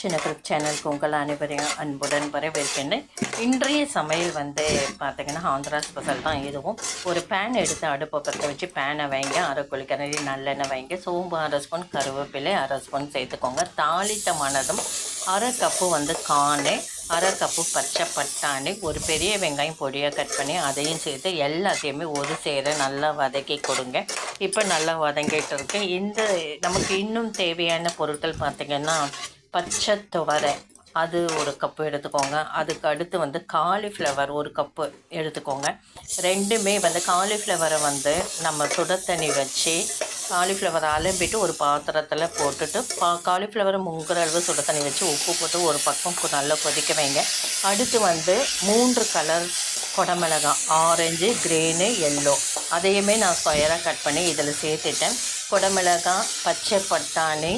சின்ன கிரிப் சேனலுக்கு உங்கள் அனைவரையும் அன்புடன் வரவேற்கின்றேன். இன்றைய சமையல் வந்து பார்த்தீங்கன்னா ஆந்திரா ஸ்பெஷல் தான். இதுவும் ஒரு பேன் எடுத்து அடுப்பை பற்ற வச்சு பேனை வைங்க அரை குளிக்கிறது நல்லெண்ணெய் வைங்க சோம்பு அரை ஸ்பூன் கருவேப்பிலை அரை ஸ்பூன் சேர்த்துக்கோங்க. தாளித்தமானதும் அரை கப்பு வந்து காணு அரை கப்பு பச்சை பட்டாணி ஒரு பெரிய வெங்காயம் பொடியாக கட் பண்ணி அதையும் சேர்த்து எல்லாத்தையுமே ஒரு சேர நல்லா வதக்கி கொடுங்க. இப்போ நல்லா வதங்கிட்டு இருக்கு. இந்த நமக்கு இன்னும் தேவையான பொருட்கள் பார்த்திங்கன்னா பச்சை துவரை அது ஒரு கப்பு எடுத்துக்கோங்க. அதுக்கு அடுத்து வந்து காலிஃப்ளவர் ஒரு கப்பு எடுத்துக்கோங்க. ரெண்டுமே வந்து காலிஃப்ளவரை வந்து நம்ம சுட தண்ணி வச்சு காலிஃப்ளவரை அலம்பிட்டு ஒரு பாத்திரத்தில் போட்டுட்டு பா காலிஃப்ளவரை முங்குற அளவு சுட தண்ணி வச்சு உப்பு போட்டு ஒரு பக்கம் நல்லா கொதிக்க வைங்க. அடுத்து வந்து மூன்று கலர் குடமிளகாய் ஆரஞ்சு க்ரீனு எல்லோ அதையுமே நான் ஸ்கொயராக கட் பண்ணி இதில் சேர்த்துட்டேன். குடமிளகாய் பச்சை பட்டாணி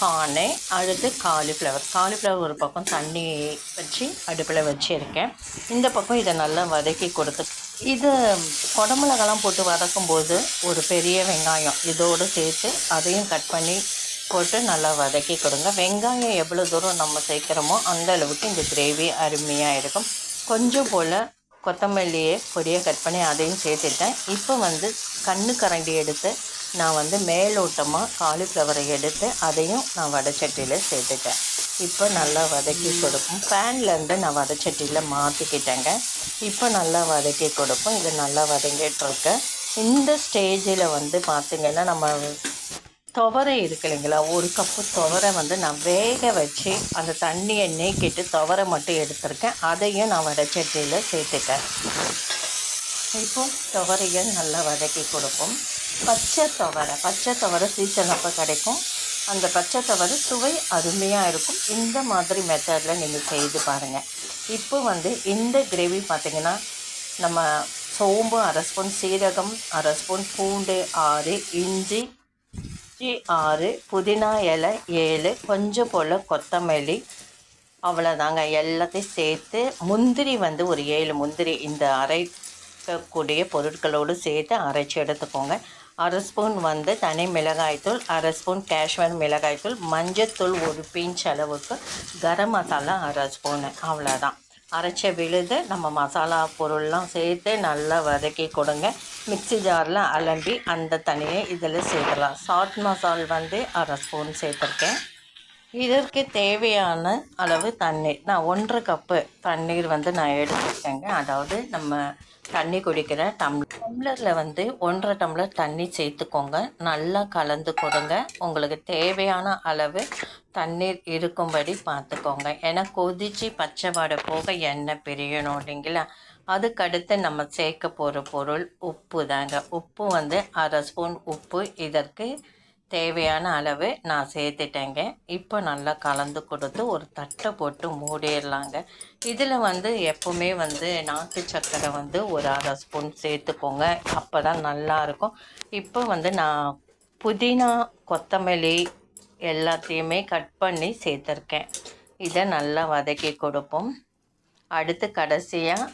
கார்னு அடுத்து காலிஃப்ளவர் காலிஃப்ளவர் ஒரு பக்கம் தண்ணி வச்சு அடுப்பில் வச்சுருக்கேன். இந்த பக்கம் இதை நல்லா வதக்கி கொடுத்து இது குடமிளகெல்லாம் போட்டு வதக்கும்போது ஒரு பெரிய வெங்காயம் இதோடு சேர்த்து அதையும் கட் பண்ணி போட்டு நல்லா வதக்கி கொடுங்க. வெங்காயம் எவ்வளோ தூரம் நம்ம சேர்க்குறோமோ அந்த அளவுக்கு இந்த கிரேவி அருமையாக இருக்கும். கொஞ்சம் போல் கொத்தமல்லியை பொடியை கட் பண்ணி அதையும் சேர்த்துட்டேன். இப்போ வந்து கண்ணு கரண்டி எடுத்து நான் வந்து மேலோட்டமாக காலிஃப்ளவரை எடுத்து அதையும் நான் வடைச்சட்டியில் சேர்த்துட்டேன். இப்போ நல்லா வதக்கி கொடுப்போம். பேன்லேருந்து நான் வடைச்சட்டியில் மாற்றிக்கிட்டேங்க இப்போ நல்லா வதக்கி கொடுப்போம். இது நல்லா வதங்கிட்டுருக்கு இந்த ஸ்டேஜில் வந்து பார்த்திங்கன்னா நம்ம துவரை இருக்கு இல்லைங்களா? ஒரு கப்பு துவரை வந்து நான் வேக வச்சு அந்த தண்ணியை நீக்கிட்டு துவரை மட்டும் எடுத்திருக்கேன். அதையும் நான் வடைச்சட்டியில் சேர்த்துட்டேன். இப்போ துவரையை நல்லா வதக்கி கொடுப்போம். பச்சை துவரை பச்சை துவரை சீசன் அப்போ கிடைக்கும். அந்த பச்சை துவரை சுவை அருமையாக இருக்கும். இந்த மாதிரி மெத்தடில் நீங்கள் செய்து பாருங்கள் இப்போ வந்து இந்த கிரேவி பார்த்தீங்கன்னா நம்ம சோம்பு அரை ஸ்பூன் சீரகம் அரை ஸ்பூன் பூண்டு ஆறு இஞ்சி இஞ்சி ஆறு புதினா இலை ஏழு கொஞ்சம் போல் கொத்தமல்லி அவ்வளோதாங்க எல்லாத்தையும் சேர்த்து முந்திரி வந்து ஒரு ஏழு முந்திரி இந்த அரைக்கக்கூடிய பொருட்களோடு சேர்த்து அரைச்சி எடுத்துக்கோங்க. அரை ஸ்பூன் வந்து தனி மிளகாய்த்தூள் அரை ஸ்பூன் காஷ்மீர் மிளகாய்த்தூள் மஞ்சத்தூள் ஒரு பிஞ்ச் அளவுக்கு கரம் மசாலா அரை ஸ்பூனு அவ்வளோதான் அரைச்ச விழுது நம்ம மசாலா பொருள்லாம் சேர்த்து நல்லா வதக்கி கொடுங்க. மிக்ஸி ஜாரில் அலம்பி அந்த தனியை இதில் சேர்த்துலாம் சாட் மசால் வந்து அரை ஸ்பூன் சேர்த்துருக்கேன். இதற்கு தேவையான அளவு தண்ணீர். நான் ஒன்றரை கப்பு தண்ணீர் வந்து நான் எடுத்துருக்கேங்க அதாவது நம்ம தண்ணி குடிக்கிற டம்ளர் டம்ளரில் வந்து ஒன்றரை டம்ளர் தண்ணி சேர்த்துக்கோங்க. நல்லா கலந்து கொடுங்க. உங்களுக்கு தேவையான அளவு தண்ணீர் இருக்கும்படி பார்த்துக்கோங்க. ஏன்னா கொதித்து பச்சை வாடை போக எண்ணெய் பிரியணும் இல்லைங்களா? அதுக்கடுத்து நம்ம சேர்க்க போகிற பொருள் உப்பு தாங்க. உப்பு வந்து அரை ஸ்பூன் உப்பு. இதற்கு தேவையான அளவு நான் சேர்த்துட்டேங்க. இப்போ நல்லா கலந்து கொடுத்து ஒரு தட்டை போட்டு மூடிடலாங்க. இதில் வந்து எப்போவுமே வந்து நாட்டு சர்க்கரை வந்து ஒரு அரை ஸ்பூன் சேர்த்துக்கோங்க. அப்போ தான் நல்லாயிருக்கும் இப்போ வந்து நான் புதினா கொத்தமல்லி எல்லாத்தையுமே கட் பண்ணி சேர்த்துருக்கேன். இதை நல்லா வதக்கி கொடுப்போம். அடுத்து கடைசியாக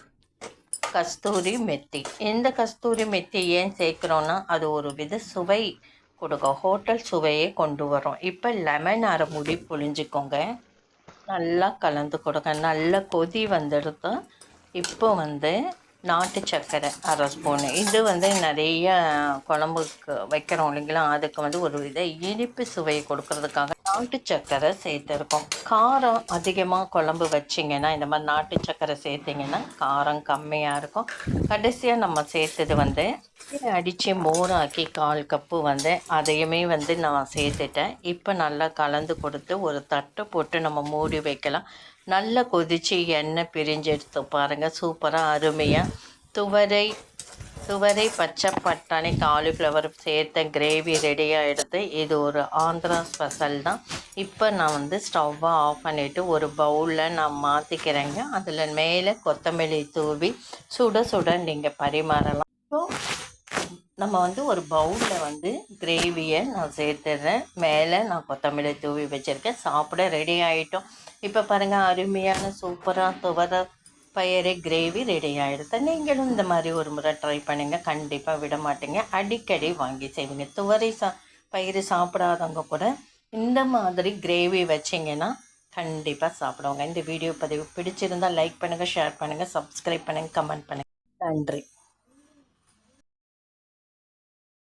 கஸ்தூரி மெத்தி. இந்த கஸ்தூரி மெத்தி ஏன் சேர்க்குறோன்னா அது ஒரு வித சுவை கொடுக்கும் ஹோட்டல் சுவையே கொண்டு வரும் இப்போ லெமன் அரை முடி புழிஞ்சிக்கோங்க. நல்லா கலந்து கொடுங்க. நல்லா கொதி வந்துடுது இப்போ வந்து நாட்டு சர்க்கரை அரை ஸ்பூனு. இது வந்து நிறைய குழம்புக்கு வைக்கிறோம் இல்லைங்களா? அதுக்கு வந்து ஒரு வித இனிப்பு சுவையை கொடுக்கறதுக்காக நாட்டு சர்க்கரை சேர்த்துருக்கோம். காரம் அதிகமாக குழம்பு வச்சிங்கன்னா இந்த மாதிரி நாட்டு சர்க்கரை சேர்த்திங்கன்னா காரம் கம்மியாக இருக்கும். கடைசியாக நம்ம சேர்த்தது வந்து அடித்து மோராக்கி கால் கப்பு வந்து அதையுமே வந்து நான் சேர்த்துட்டேன். இப்போ நல்லா கலந்து கொடுத்து ஒரு தட்டு போட்டு நம்ம மூடி வைக்கலாம். நல்லா கொதித்து எண்ணெய் பிரிஞ்சு எடுத்து பாருங்கள் சூப்பராக அருமையாக துவரை துவரை பச்சை பட்டாணி காலிஃப்ளவர் சேர்த்த கிரேவி ரெடியாக எடுத்து இது ஒரு ஆந்திரா ஸ்பெஷல் தான். இப்போ நான் வந்து ஸ்டவ்வை ஆஃப் பண்ணிவிட்டு ஒரு பவுலில் நான் மாற்றிக்கிறேங்க அதில் மேலே கொத்தமல்லி தூவி சுட சுட நீங்கள் பரிமாறலாம். ஸோ நம்ம வந்து ஒரு பவுலில் வந்து கிரேவியை நான் சேர்த்துடுறேன் மேலே நான் கொத்தமல்லி தூவி வச்சுருக்கேன். சாப்பிட ரெடி ஆகிட்டோம் இப்போ பாருங்கள் அருமையான சூப்பராக துவர பயறு கிரேவி ரெடி ஆகிடுது நீங்களும் இந்த மாதிரி ஒரு முறை ட்ரை பண்ணுங்கள் கண்டிப்பாக விட மாட்டீங்க. அடிக்கடி வாங்கி செய்வீங்க. துவரை சா பயிறு சாப்பிடாதவங்க கூட இந்த மாதிரி கிரேவி வச்சிங்கன்னா கண்டிப்பாக சாப்பிடுவாங்க. இந்த வீடியோ பதிவு பிடிச்சிருந்தால் லைக் பண்ணுங்கள் ஷேர் பண்ணுங்கள் சப்ஸ்கிரைப் பண்ணுங்கள் கமெண்ட் பண்ணுங்கள் நன்றி.